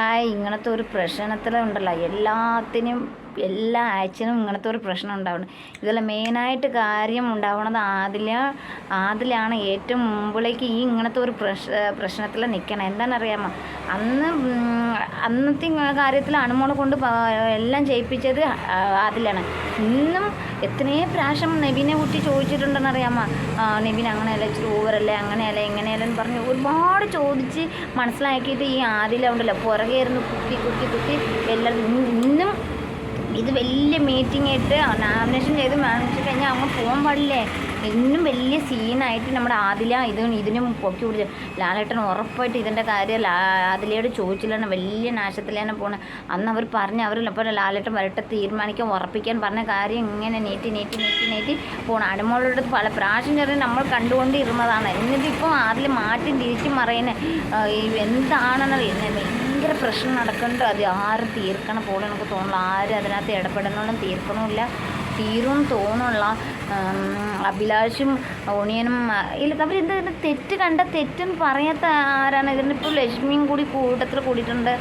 Hi ഇങ്ങനത്തെ ഒരു പ്രശ്നത്തിലുണ്ടല്ലോ എല്ലാത്തിനും എല്ലാ ആഴ്ചനും ഇങ്ങനത്തെ ഒരു പ്രശ്നം ഉണ്ടാവുന്നുണ്ട്. ഇതിൽ മെയിനായിട്ട് കാര്യം ഉണ്ടാവണത് ആദില ആദിലാണ് ഏറ്റവും മുമ്പിലേക്ക് ഈ ഇങ്ങനത്തെ ഒരു പ്രശ് പ്രശ്നത്തിൽ നിൽക്കണം എന്താണെന്നറിയാമോ? അന്ന് അന്നത്തെ കാര്യത്തിൽ അണുമോളെ കൊണ്ട് എല്ലാം ചെയ്യിപ്പിച്ചത് അതിലാണ്. ഇന്നും എത്രയോ പ്രാവശ്യം നെബിനെ കുട്ടി ചോദിച്ചിട്ടുണ്ടെന്ന് അറിയാമോ നെബിൻ അങ്ങനെയല്ല ഇച്ചിരി ഓവറല്ലേ അങ്ങനെയല്ല ഇങ്ങനെയല്ല എന്ന് പറഞ്ഞ് ഒരുപാട് ചോദിച്ച് മനസ്സിലാക്കിയിട്ട് ഈ ആദില ഉണ്ടല്ലോ. പുറകെ ഇരുന്ന് കുത്തി കുത്തി കുത്തി എല്ലാവരും ഇന്നും ഇത് വലിയ മീറ്റിംഗ് ആയിട്ട് നാമിനേഷൻ ചെയ്ത് മാനിച്ചു കഴിഞ്ഞാൽ അങ്ങ് പോകാൻ പാടില്ലേ? ഇന്നും വലിയ സീനായിട്ട് നമ്മുടെ ആദില ഇത് ഇതിനും പൊക്കി പിടിച്ച് ലാലേട്ടൻ ഉറപ്പായിട്ട് ഇതിന്റെ കാര്യം ആദിലയോട് ചോദിച്ചില്ലാണ്. വലിയ നാശത്തിലാണ് പോണത് അന്ന് അവർ പറഞ്ഞ് അവർ അപ്പോൾ ലാലേട്ടൻ വരട്ടെ തീരുമാനിക്കാൻ ഉറപ്പിക്കാൻ പറഞ്ഞ കാര്യം ഇങ്ങനെ നീട്ടി നീട്ടി നീട്ടി നീട്ടി പോകണം അനുമോളുടെ പല പ്രാവശ്യം ചെറിയ നമ്മൾ കണ്ടുകൊണ്ടിരുന്നതാണ്. എന്നിട്ടിപ്പോൾ ആദില മാറ്റി തിരിച്ചു പറയുന്നത് എന്താണെന്ന് ഭയങ്കര പ്രശ്നം നടക്കുന്നുണ്ട്. അത് ആരും തീർക്കണം പോലെ എനിക്ക് തോന്നുന്നു ആരും അതിനകത്ത് ഇടപെടുന്നോളും തീർക്കണമില്ല. തീരും തോന്നുള്ള അഭിലാഷും ഓണിയനും ഇല്ല അവർ ഇത് ഇത് തെറ്റ് കണ്ട തെറ്റെന്ന് പറയാത്ത ആരാണ്? ഇതിനിപ്പോൾ ലക്ഷ്മിയും കൂടി കൂട്ടത്തിൽ കൂടിയിട്ടുണ്ട്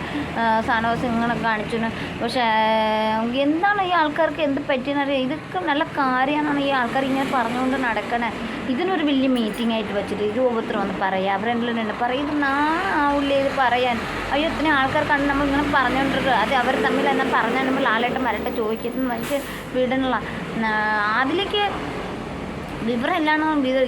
സാനോ സിംഗിനെ കാണിച്ചു പക്ഷേ എന്താണ് ആൾക്കാർക്ക് എന്ത് പറ്റിയെന്നറിയാം ഇതൊക്കെ നല്ല കാര്യമാണെന്നാണ് ഈ ആൾക്കാർ ഇങ്ങനെ പറഞ്ഞുകൊണ്ട് നടക്കണേ. ഇതിനൊരു വലിയ മീറ്റിംഗ് ആയിട്ട് വെച്ചിട്ട് ഉപത്രം ഒന്ന് പറയാം. അവരെല്ലാം ഉണ്ട് പറയും. ഇത് നാളാവില്ലേ ഇത് പറയാൻ. അയ്യോ ഇത്രയും ആൾക്കാർ കണ്ട് നമ്മൾ ഇങ്ങനെ പറഞ്ഞുകൊണ്ടിരിക്കുക അത് അവർ തമ്മിൽ എന്നാ പറഞ്ഞാൽ ലാലേട്ടൻ വരട്ടെ ചോദിക്കുന്നു മനുഷ്യ വീടിനുള്ള അതിലേക്ക് വിവരം ഇത്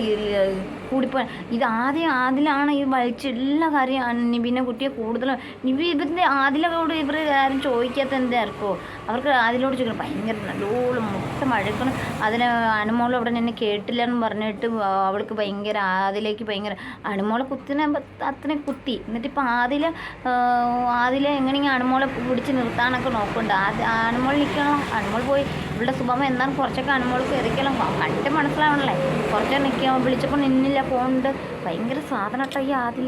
കൂടിപ്പോ ഇത് ആദ്യം ആദിലാണ് ഈ വലിച്ച എല്ലാ കാര്യം നിബിനെ കുട്ടിയെ കൂടുതലും നിബി ഇവരുടെ ആദിലോട് ഇവർ ആരും ചോദിക്കാത്ത എന്തായിരിക്കോ അവർക്ക് ആദിലോട് ചോദിക്കണം. ഭയങ്കര നല്ലോണം മൊത്തം മഴക്കണം അതിന് അനുമോൾ അവിടെ നിന്നെ കേട്ടില്ല എന്ന് പറഞ്ഞിട്ട് അവൾക്ക് ഭയങ്കര ആദിലേക്ക് ഭയങ്കര അനുമോളെ കുത്തിനെ അത്രയും കുത്തി. എന്നിട്ട് ഇപ്പം ആദില ആദില എങ്ങനെയെങ്കിലും അനുമോളെ പിടിച്ച് നിർത്താനൊക്കെ നോക്കുന്നുണ്ട്. ആദ്യ അനുമോൾ നിൽക്കണം അനുമോൾ പോയി. ഇവിടെ സുഭമ എന്താണ് കുറച്ചൊക്കെ അനുമോൾക്ക് എതിക്കണം കണ്ട് മനസ്സിലാവണല്ലേ? കുറച്ചൊക്കെ നിൽക്കുക വിളിച്ചപ്പോൾ നിന്നില്ല പോകുന്നുണ്ട് ഭയങ്കര സാധനം കേട്ടോ ഈ ആദില.